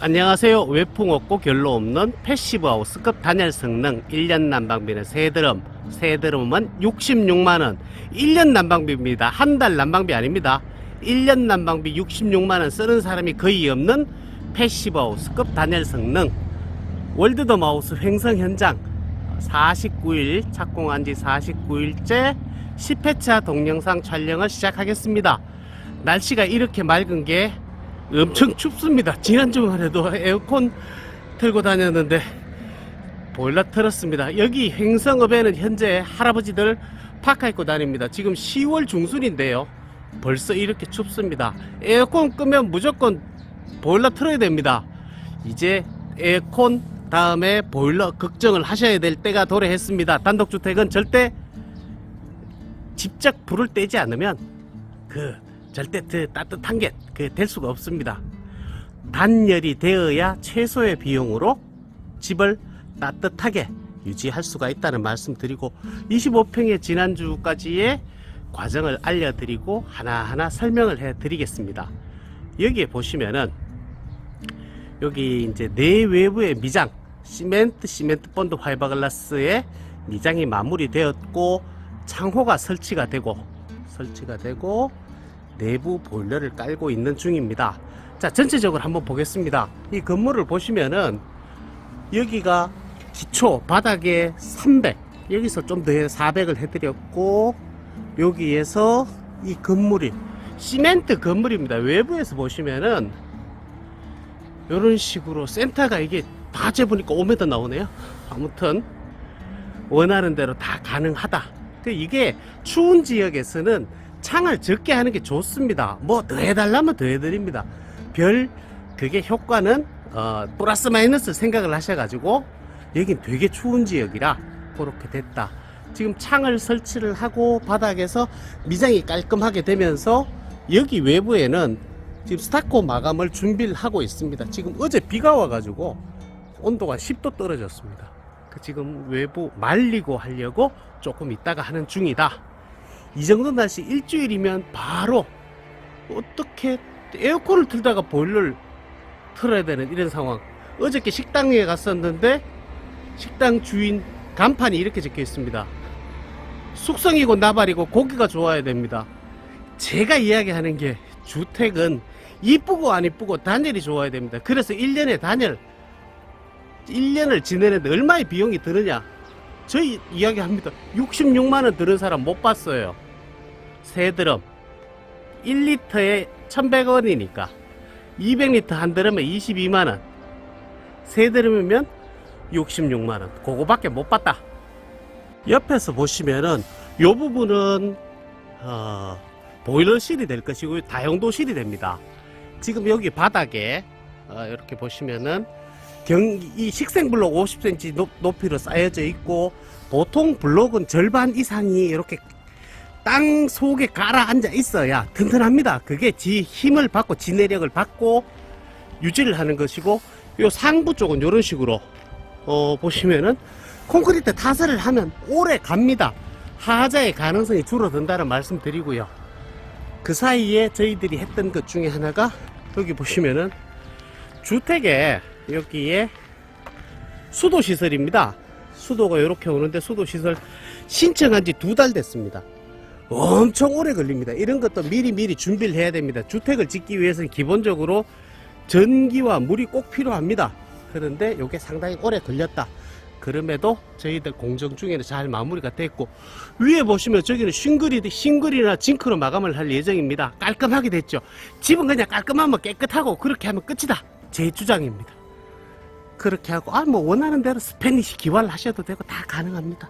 안녕하세요. 외풍 없고 결로 없는 패시브 하우스급 단열 성능 1년 난방비는 세드럼. 세드럼은 66만원. 1년 난방비입니다. 한 달 난방비 아닙니다. 1년 난방비 66만원 쓰는 사람이 거의 없는 패시브 하우스급 단열 성능. 월드더 마우스 횡성 현장 49일 착공한 지 49일째 10회차 동영상 촬영을 시작하겠습니다. 날씨가 이렇게 맑은 게 엄청 춥습니다. 지난 주말에도 에어컨 틀고 다녔는데 보일러 틀었습니다. 여기 횡성읍에는 현재 할아버지들 파카 입고 다닙니다. 지금 10월 중순인데요. 벌써 이렇게 춥습니다. 에어컨 끄면 무조건 보일러 틀어야 됩니다. 이제 에어컨 다음에 보일러 걱정을 하셔야 될 때가 도래했습니다. 단독주택은 절대 직접 불을 떼지 않으면 그 절대 그 따뜻한 게 그 될 수가 없습니다. 단열이 되어야 최소의 비용으로 집을 따뜻하게 유지할 수가 있다는 말씀 드리고 25평의 지난주까지의 과정을 알려드리고 하나하나 설명을 해 드리겠습니다. 여기에 보시면은 여기 이제 내외부의 미장 시멘트 시멘트 본드 파이버글라스의 미장이 마무리되었고 창호가 설치가 되고 설치가 되고 내부 보일러를 깔고 있는 중입니다. 자 전체적으로 한번 보겠습니다. 이 건물을 보시면은 여기가 기초 바닥에 300 여기서 좀 더 400을 해드렸고 여기에서 이 건물이 시멘트 건물입니다. 외부에서 보시면은 이런 식으로 센터가 이게 다 재보니까 5m 나오네요. 아무튼 원하는 대로 다 가능하다. 그 이게 추운 지역에서는 창을 적게 하는 게 좋습니다. 뭐 더 해달라면 더 해드립니다. 별 그게 효과는 어, 플러스 마이너스 생각을 하셔가지고 여긴 되게 추운 지역이라 그렇게 됐다. 지금 창을 설치를 하고 바닥에서 미장이 깔끔하게 되면서 여기 외부에는 지금 스타코 마감을 준비를 하고 있습니다. 지금 어제 비가 와가지고 온도가 10도 떨어졌습니다. 그 지금 외부 말리고 하려고 조금 있다가 하는 중이다. 이 정도 날씨 일주일이면 바로 어떻게 에어컨을 틀다가 보일러를 틀어야 되는 이런 상황. 어저께 식당에 갔었는데 식당 주인 간판이 이렇게 적혀 있습니다. 숙성이고 나발이고 고기가 좋아야 됩니다. 제가 이야기하는 게 주택은 이쁘고 안 이쁘고 단열이 좋아야 됩니다. 그래서 1년에 단열 1년을 지내는데 얼마의 비용이 드느냐? 저희 이야기합니다. 66만원 드는 사람 못 봤어요. 세 드럼. 1리터에 1100원이니까. 200리터 한 드럼에 22만원. 세 드럼이면 66만원. 그거밖에 못 봤다. 옆에서 보시면은, 요 부분은, 어, 보일러실이 될 것이고, 다용도실이 됩니다. 지금 여기 바닥에, 어, 이렇게 보시면은, 경, 이 식생블록 50cm 높, 높이로 쌓여져 있고 보통 블록은 절반 이상이 이렇게 땅 속에 가라앉아 있어야 튼튼합니다. 그게 지 힘을 받고 지내력을 받고 유지를 하는 것이고 요 상부 쪽은 이런 식으로 어, 보시면은 콘크리트 타설을 하면 오래 갑니다. 하자의 가능성이 줄어든다는 말씀 드리고요. 그 사이에 저희들이 했던 것 중에 하나가 여기 보시면은 주택에 여기에 수도 시설입니다. 수도가 이렇게 오는데 수도 시설 신청한 지 두 달 됐습니다. 엄청 오래 걸립니다. 이런 것도 미리 미리 준비를 해야 됩니다. 주택을 짓기 위해서는 기본적으로 전기와 물이 꼭 필요합니다. 그런데 이게 상당히 오래 걸렸다. 그럼에도 저희들 공정 중에는 잘 마무리가 됐고 위에 보시면 저기는 싱글이 싱글이나 징크로 마감을 할 예정입니다. 깔끔하게 됐죠. 집은 그냥 깔끔하면 깨끗하고 그렇게 하면 끝이다. 제 주장입니다. 그렇게 하고 아 뭐 원하는 대로 스페니시 기화를 하셔도 되고 다 가능합니다.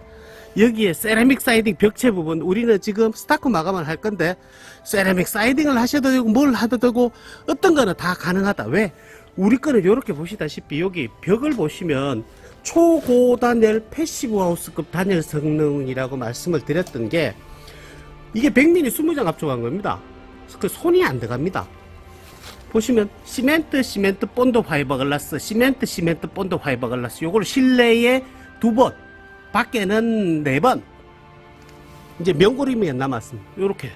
여기에 세라믹 사이딩 벽체 부분 우리는 지금 스타크 마감을 할 건데 세라믹 사이딩을 하셔도 되고 뭘 하도 되고 어떤 거는 다 가능하다. 왜? 우리 거는 이렇게 보시다시피 여기 벽을 보시면 초고단열 패시브 하우스급 단열 성능이라고 말씀을 드렸던 게 이게 100mm 20장 압축한 겁니다. 그 손이 안 들어갑니다. 보시면 시멘트 시멘트 본드 파이버 글라스 시멘트 시멘트 본드 파이버 글라스 요걸 실내에 두 번 밖에는 네 번 이제 명고리면 남았습니다 요렇게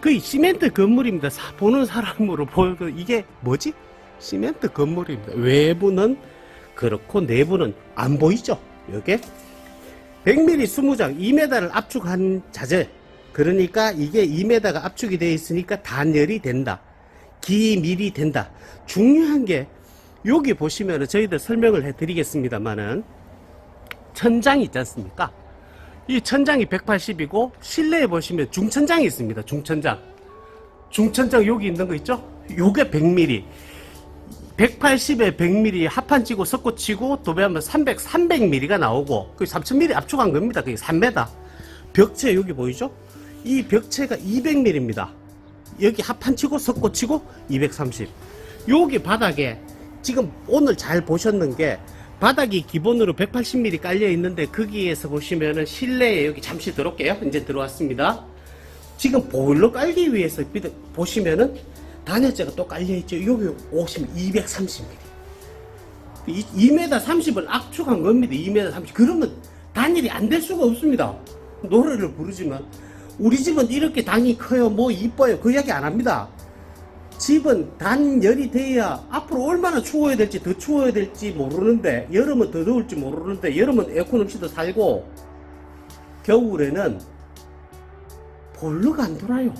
거의 시멘트 건물입니다 사- 보는 사람으로 보여 이게 뭐지 시멘트 건물입니다. 외부는 그렇고 내부는 안 보이죠? 요게 100mm 20장 2m를 압축한 자재. 그러니까 이게 2m가 압축이 되어 있으니까 단열이 된다. 기밀이 된다. 중요한 게 여기 보시면은 저희들 설명을 해 드리겠습니다만은 천장이 있지 않습니까? 이 천장이 180이고 실내에 보시면 중천장이 있습니다. 중천장. 중천장 여기 있는 거 있죠? 요게 100mm. 180에 100mm 합판 치고 섞고 치고 도배하면 300, 300mm가 나오고 그 3000mm 압축한 겁니다. 그게 3m. 벽체 여기 보이죠? 이 벽체가 200mm입니다. 여기 합판 치고 섞고 치고 230. 여기 바닥에 지금 오늘 잘 보셨는 게 바닥이 기본으로 180mm 깔려 있는데 거기에서 보시면은 실내에 여기 잠시 들어올게요. 이제 들어왔습니다. 지금 보일러 깔기 위해서 비- 보시면은 단열재가 또 깔려 있죠. 여기 오시면 230mm. 2m 30을 압축한 겁니다. 2m 30. 그러면 단열이 안 될 수가 없습니다. 노래를 부르지만 우리 집은 이렇게 당이 커요. 뭐 이뻐요. 그 이야기 안 합니다. 집은 단열이 돼야 앞으로 얼마나 추워야 될지 더 추워야 될지 모르는데 여름은 더 더울지 모르는데 여름은 에어컨 없이도 살고 겨울에는 보일러가 안 돌아요.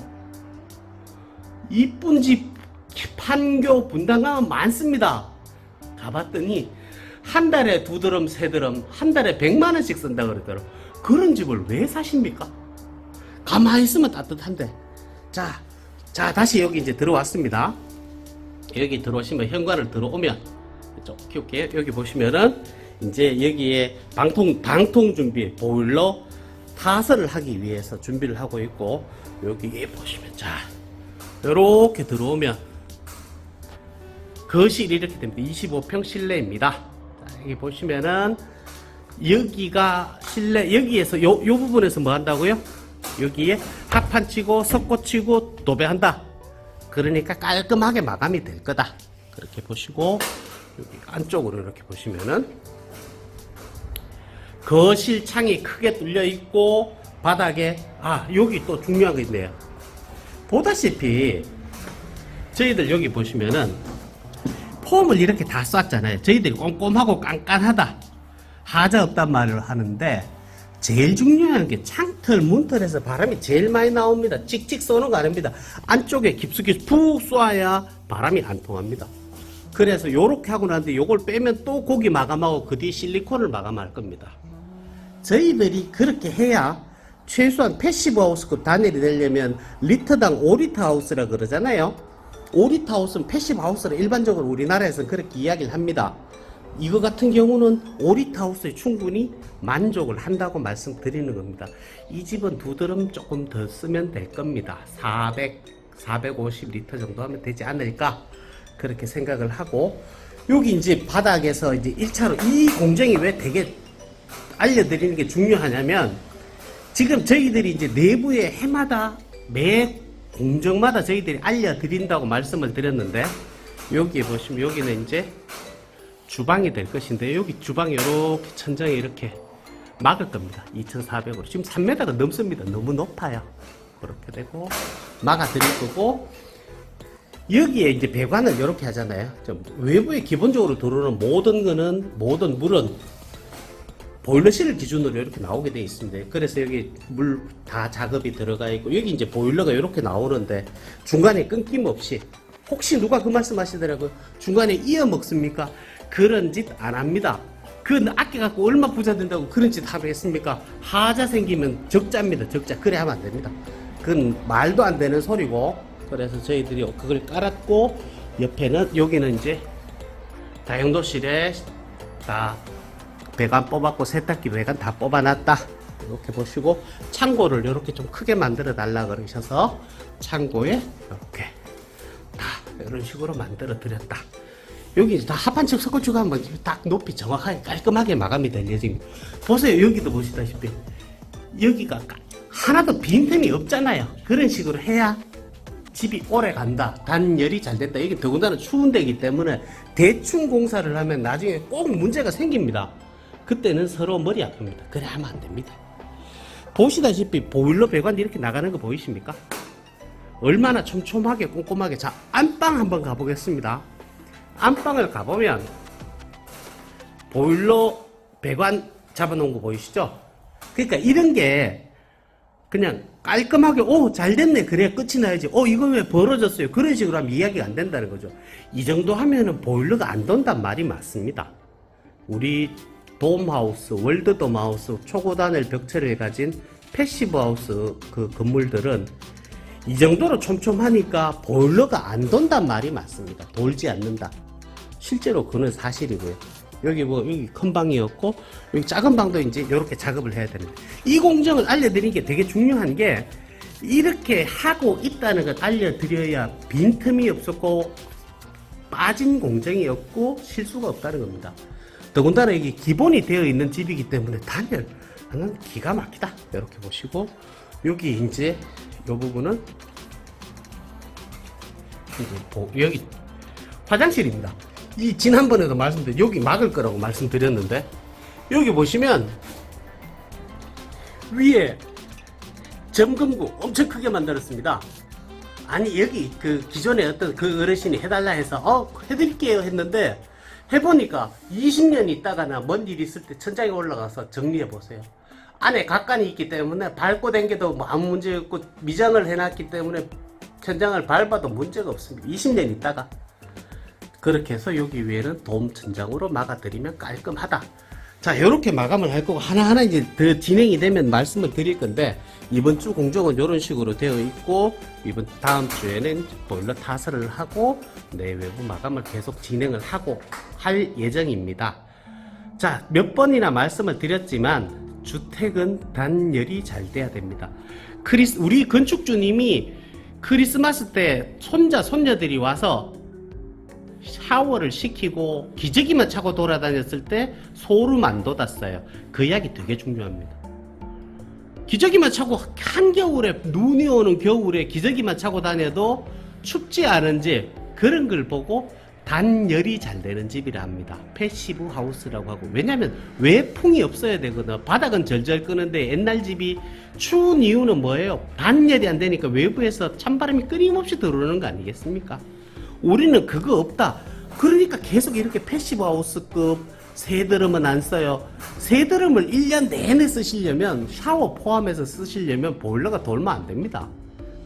이쁜 집 판교 분당가면 많습니다. 가봤더니 한 달에 두 드럼 세 드럼 한 달에 백만 원씩 쓴다 그러더라. 그런 집을 왜 사십니까? 가만히 있으면 따뜻한데. 자, 자 다시 여기 이제 들어왔습니다. 여기 들어오시면 현관을 들어오면 좀 키울게요. 여기 보시면은 이제 여기에 방통 방통 준비 보일러 타설을 하기 위해서 준비를 하고 있고 여기에 보시면 자 이렇게 들어오면 거실이 이렇게 됩니다. 25평 실내입니다. 자, 여기 보시면은 여기가 실내 여기에서 요, 요 부분에서 뭐 한다고요? 여기에 합판 치고 석고 치고 도배한다. 그러니까 깔끔하게 마감이 될 거다. 그렇게 보시고 여기 안쪽으로 이렇게 보시면은 거실 창이 크게 뚫려 있고 바닥에 아 여기 또 중요한 거 있네요. 보다시피 저희들 여기 보시면은 폼을 이렇게 다 쐈잖아요. 저희들이 꼼꼼하고 깐깐하다. 하자 없단 말을 하는데 제일 중요한 게 창틀, 문틀에서 바람이 제일 많이 나옵니다. 찍찍 쏘는 거 아닙니다. 안쪽에 깊숙이 푹 쏴야 바람이 안 통합니다. 그래서 요렇게 하고 나는데 요걸 빼면 또 고기 마감하고 그 뒤 실리콘을 마감할 겁니다. 저희들이 그렇게 해야 최소한 패시브 하우스급 단열이 되려면 리터당 5리터 하우스라 그러잖아요. 5리터 하우스는 패시브 하우스라 일반적으로 우리나라에서는 그렇게 이야기를 합니다. 이거 같은 경우는 5리터 하우스에 충분히 만족을 한다고 말씀드리는 겁니다. 이 집은 두 드럼 조금 더 쓰면 될 겁니다. 400, 450리터 정도 하면 되지 않을까 그렇게 생각을 하고 여기 이제 바닥에서 이제 1차로 이 공정이 왜 되게 알려드리는 게 중요하냐면 지금 저희들이 이제 내부에 해마다 매 공정마다 저희들이 알려드린다고 말씀을 드렸는데 여기 보시면 여기는 이제 주방이 될 것인데 여기 주방이 이렇게 천장에 이렇게 막을 겁니다. 2,400으로 지금 3m가 넘습니다. 너무 높아요. 그렇게 되고 막아 드릴 거고 여기에 이제 배관을 이렇게 하잖아요. 좀 외부에 기본적으로 들어오는 모든 거는 모든 물은 보일러실을 기준으로 이렇게 나오게 돼 있습니다. 그래서 여기 물 다 작업이 들어가 있고 여기 이제 보일러가 이렇게 나오는데 중간에 끊김 없이 혹시 누가 그 말씀 하시더라고요. 중간에 이어 먹습니까? 그런 짓 안 합니다. 그 아껴갖고 얼마 부자 된다고 그런 짓 하겠습니까? 하자 생기면 적자입니다. 적자. 그래 하면 안 됩니다. 그건 말도 안 되는 소리고 그래서 저희들이 그걸 깔았고 옆에는 여기는 이제 다용도실에 다 배관 뽑았고 세탁기 배관 다 뽑아놨다. 이렇게 보시고 창고를 이렇게 좀 크게 만들어 달라 그러셔서 창고에 이렇게 다 이런 식으로 만들어 드렸다. 여기 다 합판층 석고추가 한번 딱 높이 정확하게 깔끔하게 마감이 될 예정입니다. 보세요. 여기도 보시다시피 여기가 까- 하나도 빈틈이 없잖아요. 그런 식으로 해야 집이 오래 간다. 단열이 잘 된다. 이게 더군다나 추운 데이기 때문에 대충 공사를 하면 나중에 꼭 문제가 생깁니다. 그때는 서로 머리 아픕니다. 그래 하면 안 됩니다. 보시다시피 보일러 배관 이렇게 나가는 거 보이십니까? 얼마나 촘촘하게 꼼꼼하게 자 안방 한번 가보겠습니다. 안방을 가보면 보일러 배관 잡아놓은 거 보이시죠? 그러니까 이런 게 그냥 깔끔하게 오 잘 됐네. 그래야 끝이 나야지. 어 이거 왜 벌어졌어요? 그런 식으로 하면 이야기가 안 된다는 거죠. 이 정도 하면은 보일러가 안 돈단 말이 맞습니다. 우리 돔하우스 월드 돔하우스 초고단을 벽체를 가진 패시브 하우스 그 건물들은 이 정도로 촘촘하니까 보일러가 안 돈단 말이 맞습니다. 돌지 않는다 실제로 그는 사실이고요. 여기 뭐 여기 큰 방이었고 여기 작은 방도 이제 이렇게 작업을 해야 되는데 이 공정을 알려드리는 게 되게 중요한 게 이렇게 하고 있다는 걸 알려드려야 빈틈이 없었고 빠진 공정이 없고 실수가 없다는 겁니다. 더군다나 이게 기본이 되어 있는 집이기 때문에 단열 하는 기가 막히다. 이렇게 보시고 여기 이제 이 부분은 여기 화장실입니다. 이 지난번에도 말씀드린 여기 막을 거라고 말씀드렸는데 여기 보시면 위에 점검구 엄청 크게 만들었습니다. 아니 여기 그 기존에 어떤 그 어르신이 해달라 해서 어 해드릴게요 했는데 해보니까 20년 있다가나 뭔일 있을 때 천장에 올라가서 정리해 보세요. 안에 각관이 있기 때문에 밟고 댕겨도 뭐 아무 문제 없고 미장을 해놨기 때문에 천장을 밟아도 문제가 없습니다. 20년 있다가 그렇게 해서 여기 위에는 돔 천장으로 막아드리면 깔끔하다. 자, 이렇게 마감을 할 거고 하나하나 이제 더 진행이 되면 말씀을 드릴 건데 이번 주 공정은 이런 식으로 되어 있고 이번 다음 주에는 보일러 타설을 하고 내외부 마감을 계속 진행을 하고 할 예정입니다. 자, 몇 번이나 말씀을 드렸지만 주택은 단열이 잘 돼야 됩니다. 크리스 우리 건축주님이 크리스마스 때 손자 손녀들이 와서 샤워를 시키고 기저귀만 차고 돌아다녔을 때 소름 안 돋았어요. 그 이야기 되게 중요합니다. 기저귀만 차고 한겨울에 눈이 오는 겨울에 기저귀만 차고 다녀도 춥지 않은 집 그런 걸 보고 단열이 잘 되는 집이라 합니다. 패시브 하우스라고 하고 왜냐하면 외풍이 없어야 되거든. 바닥은 절절 끄는데 옛날 집이 추운 이유는 뭐예요? 단열이 안 되니까 외부에서 찬바람이 끊임없이 들어오는 거 아니겠습니까? 우리는 그거 없다. 그러니까 계속 이렇게 패시브 하우스급 새드럼은 안 써요. 새드럼을 1년 내내 쓰시려면 샤워 포함해서 쓰시려면 보일러가 돌면 안 됩니다.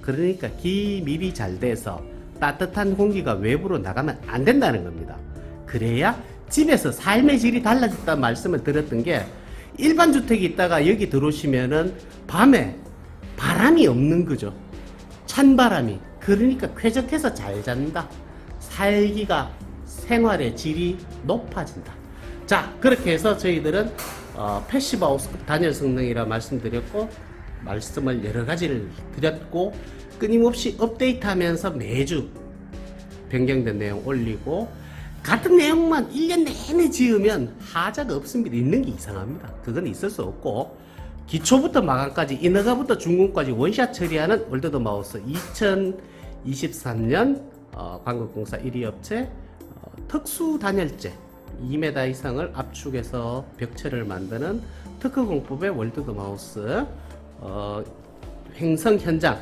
그러니까 기밀이 잘 돼서 따뜻한 공기가 외부로 나가면 안 된다는 겁니다. 그래야 집에서 삶의 질이 달라졌다는 말씀을 드렸던 게 일반 주택이 있다가 여기 들어오시면은 밤에 바람이 없는 거죠. 찬 바람이. 그러니까 쾌적해서 잘 잔다. 살기가 생활의 질이 높아진다. 자, 그렇게 해서 저희들은 어, 패시브 하우스급 단열 성능이라 말씀드렸고 말씀을 여러 가지를 드렸고 끊임없이 업데이트하면서 매주 변경된 내용 올리고 같은 내용만 1년 내내 지으면 하자가 없습니다. 있는 게 이상합니다. 그건 있을 수 없고 기초부터 마감까지 인허가부터 중공까지 원샷 처리하는 월드드 마우스 2023년 어, 광국공사 1위 업체 어, 특수 단열재 2m 이상을 압축해서 벽체를 만드는 특허공법의 월드드 마우스 어, 횡성 현장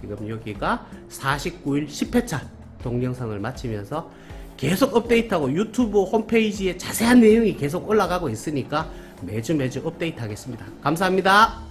지금 여기가 49일 10회차 동영상을 마치면서 계속 업데이트하고 유튜브 홈페이지에 자세한 내용이 계속 올라가고 있으니까 매주 매주 업데이트 하겠습니다. 감사합니다.